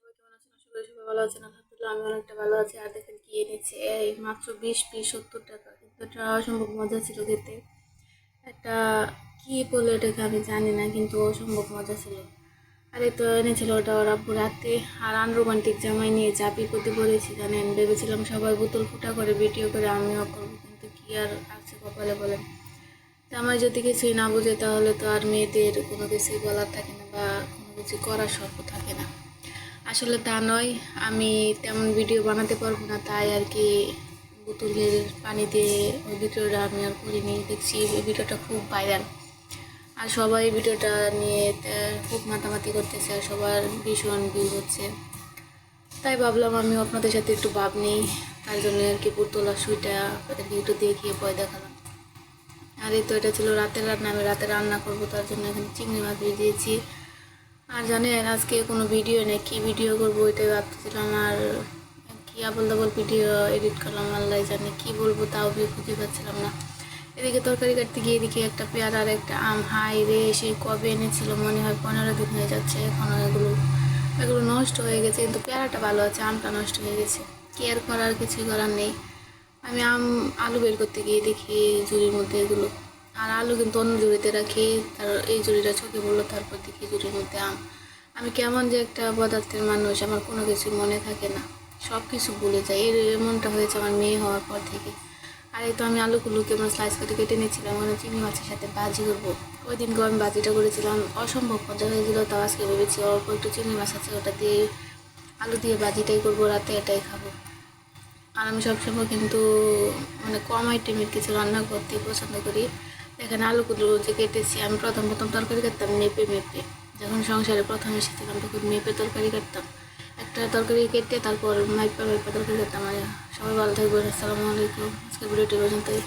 সবাই কেমন আছেন? আশা করি সবাই ভালো আছেন, আলহামদুলিল্লাহ আমি অনেকটা ভালো আছি। আর দেখেন কি এনেছে, এই মাত্র বিশ পিস সত্তর টাকা, কিন্তু এটা অসম্ভব মজা ছিল খেতে। একটা কি বলে এটাকে আমি জানি না, কিন্তু অসম্ভব মজা ছিল। আর তো এনেছিল ওটা ওরা রাতে। আর আনরোমান্টিক জামাই নিয়ে যা বিপদে পড়েছি জানেন? ভেবেছিলাম সবাই বোতল ফুটা করে ভিডিও করে আমিও করব, কিন্তু কি আর আছে কপালে বলেন? জামাই যদি কিছুই না বোঝে, তাহলে তো আর মেয়েদের কোনো কিছুই বলার থাকে না বা কোনো কিছু করার শর্ত থাকে না। আসলে তা নয়, আমি তেমন ভিডিও বানাতে পারব না, তাই আর কি বোতলের পানি দিয়ে ওই ভিডিওটা আমি আর করিনি, দেখছি এই ভিডিওটা খুব ভাইরাল আর সবাই ভিডিওটা নিয়ে খুব মাতামাতি করতেছে, আর সবার ভীষণ ভিউ হচ্ছে। তাই ভাবলাম আমি আপনাদের সাথে একটু ভাব নিই, তার জন্য আর কি আর সুইটা আপনাদেরকে একটু দেখিয়ে ভয় দেখালাম। আর এই তো এটা ছিল রাতের রান্না, আমি রাতে রান্না করব, তার জন্য এখানে চিংড়ি মাছ দিয়েছি। আর জানেন, আজকে কোনো ভিডিও নেই। কী ভিডিও করব এটাই ভাবতেছিলাম। আর কি আবল দাবল ভিডিও এডিট করলাম আল্লাহ জানে। কি বলব তাও খুঁজে পাচ্ছিলাম না। এদিকে তরকারি কাটতে গিয়ে এদিকে একটা পেয়ারা আর একটা আম। হাই রে সেই কবে এনেছিল? মনে হয় পনেরো দিন হয়ে যাচ্ছে এখনও এগুলো। এগুলো নষ্ট হয়ে গেছে, কিন্তু পেয়ারাটা ভালো আছে, আমটা নষ্ট হয়ে গেছে। কি আর করার, কিছুই করার নেই। আমি আম, আলু বের করতে গিয়ে দেখি ঝুড়ির মধ্যে এগুলো। আর আলু কিন্তু অন্য ঝুড়িতে রাখি, তার এই ঝুড়িটা চোখে বলল তারপর দেখি ঝুড়ির মধ্যে আম। আমি কেমন যে একটা পদার্থের মানুষ, আমার কোনো কিছু মনে থাকে না। সব কিছু ভুলে যাই, এর এমনটা হয়েছে আমার মেয়ে হওয়ার পর থেকে। আর এই তো আমি আলুগুলোকে আমার স্লাইস করে কেটে নিয়েছিলাম মানে চিংড়ি মাছের সাথে বাজি করব। ওই দিনকে আমি বাজিটা করেছিলাম, অসম্ভব মজা হয়েছিল তাও আজকে ভেবেছি অল্প একটু চিংড়ি মাছ আছে, ওটা দিয়ে আলু দিয়ে বাজিটাই করব, রাতে এটাই খাব। আর আমি সবসময় কিন্তু মানে কম আইটেমের কিছু রান্না করতে পছন্দ করি। এখানে আলুগুলো যে কেটেছি, আমি প্রথম প্রথম তরকারি কাটতাম মেপে মেপে। যখন সংসারে প্রথম এসেছিলাম, তখন মেপে তরকারি কাটতাম একটা তরকারি কেটে তারপর মাইপা মাইপা তরকারি কাটতাম আর সবাই ভালো থাকবেন, আসসালামু আলাইকুম। আজকে ভিডিওটি পর্যন্তই।